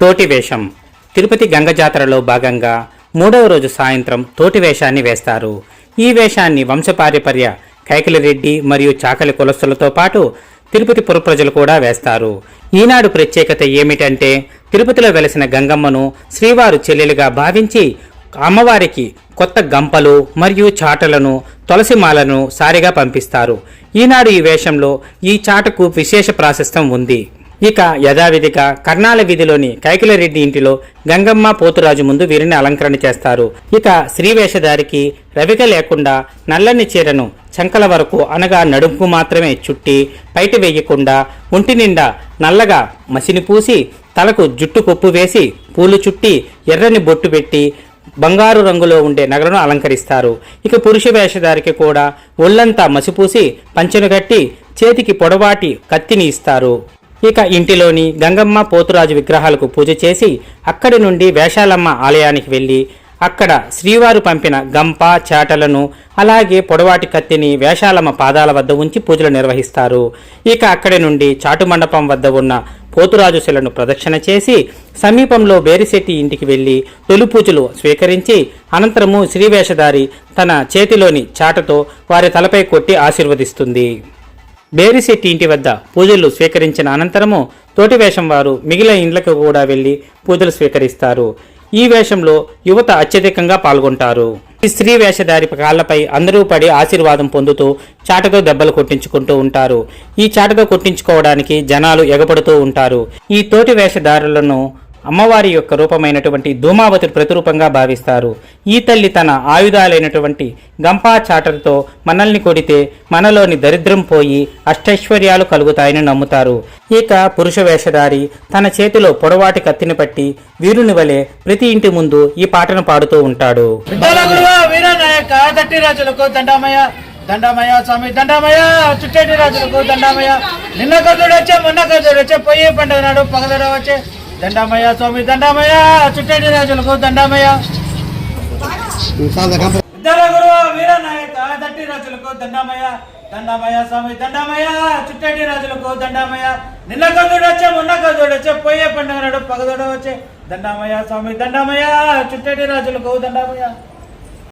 తోటి వేషం. తిరుపతి గంగ జాతరలో భాగంగా మూడవ రోజు సాయంత్రం తోటి వేషాన్ని వేస్తారు. ఈ వేషాన్ని వంశపార్యపర్య కైకిలిరెడ్డి మరియు చాకలి కులస్తులతో పాటు తిరుపతి పురప్రజలు కూడా వేస్తారు. ఈనాడు ప్రత్యేకత ఏమిటంటే తిరుపతిలో వెలసిన గంగమ్మను శ్రీవారు చెల్లెలుగా భావించి అమ్మవారికి కొత్త గంపలు మరియు చాటలను తులసి మాలను సారిగా పంపిస్తారు. ఈనాడు ఈ వేషంలో ఈ చాటకు విశేష ప్రాశస్తం ఉంది. ఇక యథావిధిగా కర్ణాల వీధిలోని కైకిలరెడ్డి ఇంటిలో గంగమ్మ పోతురాజు ముందు వీరిని అలంకరణ చేస్తారు. ఇక శ్రీవేషధారికి రవిక లేకుండా నల్లని చీరను చంకల వరకు అనగా నడుముకు మాత్రమే చుట్టి బయట వేయకుండా ఒంటి నిండా నల్లగా మసిని పూసి తలకు జుట్టు కొప్పు వేసి పూలు చుట్టి ఎర్రని బొట్టు పెట్టి బంగారు రంగులో ఉండే నగలను అలంకరిస్తారు. ఇక పురుష వేషధారికి కూడా ఒళ్ళంతా మసిపూసి పంచెను కట్టి చేతికి పొడవాటి కత్తిని ఇస్తారు. ఇక ఇంటిలోని గంగమ్మ పోతురాజు విగ్రహాలకు పూజ చేసి అక్కడి నుండి వేషాలమ్మ ఆలయానికి వెళ్ళి అక్కడ శ్రీవారు పంపిన గంప చాటలను అలాగే పొడవాటి కత్తిని వేషాలమ్మ పాదాల వద్ద ఉంచి పూజలు నిర్వహిస్తారు. ఇక అక్కడి నుండి చాటు మండపం వద్ద ఉన్న పోతురాజు శిలను ప్రదక్షిణ చేసి సమీపంలో బేరిశెట్టి ఇంటికి వెళ్ళి తొలి పూజలు స్వీకరించి అనంతరము శ్రీవేషధారి తన చేతిలోని చాటతో వారి తలపై కొట్టి ఆశీర్వదిస్తుంది. బేరిశెట్టి ఇంటి వద్ద పూజలు స్వీకరించిన అనంతరము తోటి వేషం వారు మిగిలిన ఇండ్లకు కూడా వెళ్ళి పూజలు స్వీకరిస్తారు. ఈ వేషంలో యువత అత్యధికంగా పాల్గొంటారు. ఈ స్త్రీ వేషధారి కాళ్ళపై అందరూ పడి ఆశీర్వాదం పొందుతూ చాటతో దెబ్బలు కొట్టించుకుంటూ ఉంటారు. ఈ చాటతో కొట్టించుకోవడానికి జనాలు ఎగబడుతూ ఉంటారు. ఈ తోటి వేషధారులను అమ్మవారి యొక్క రూపమైనటువంటి ధూమావతి ప్రతిరూపంగా భావిస్తారు. ఈ తల్లి తన ఆయుధాలైనటువంటి గంపా చాటలతో మనల్ని కొడితే మనలోని దరిద్రం పోయి అష్టైశ్వర్యాలు కలుగుతాయని నమ్ముతారు. ఇక పురుష వేషధారి తన చేతిలో పొడవాటి కత్తిని పట్టి వీరుని వలె ప్రతి ఇంటి ముందు ఈ పాటను పాడుతూ ఉంటాడు. విఠల దండామయ స్వామి దండమయ చుట్టేటి రాజులకు దండామయ నిన్న కదుడు వచ్చే మొన్న కదుడు వచ్చే పొయ్యి పండుగ నాడు పగదడ వచ్చే. దండామయ్య స్వామి దండామయ్య! చుట్టేటి రాజులకు దండామయ్య! విఠల గురువ వీరనాయక దట్టి రాజులకు దండామయ దండామయ స్వామి దండామయ్య! చుట్టేటి రాజులకు దండామయ్య! నిన్న కదుడు వచ్చే మొన్న కదుడు వచ్చే పొయ్యే పండుగ నాడు పగదోడ వచ్చే. దండామయ్య స్వామి దండామయ్య! చుట్టేటి రాజులకు దండామయ్య!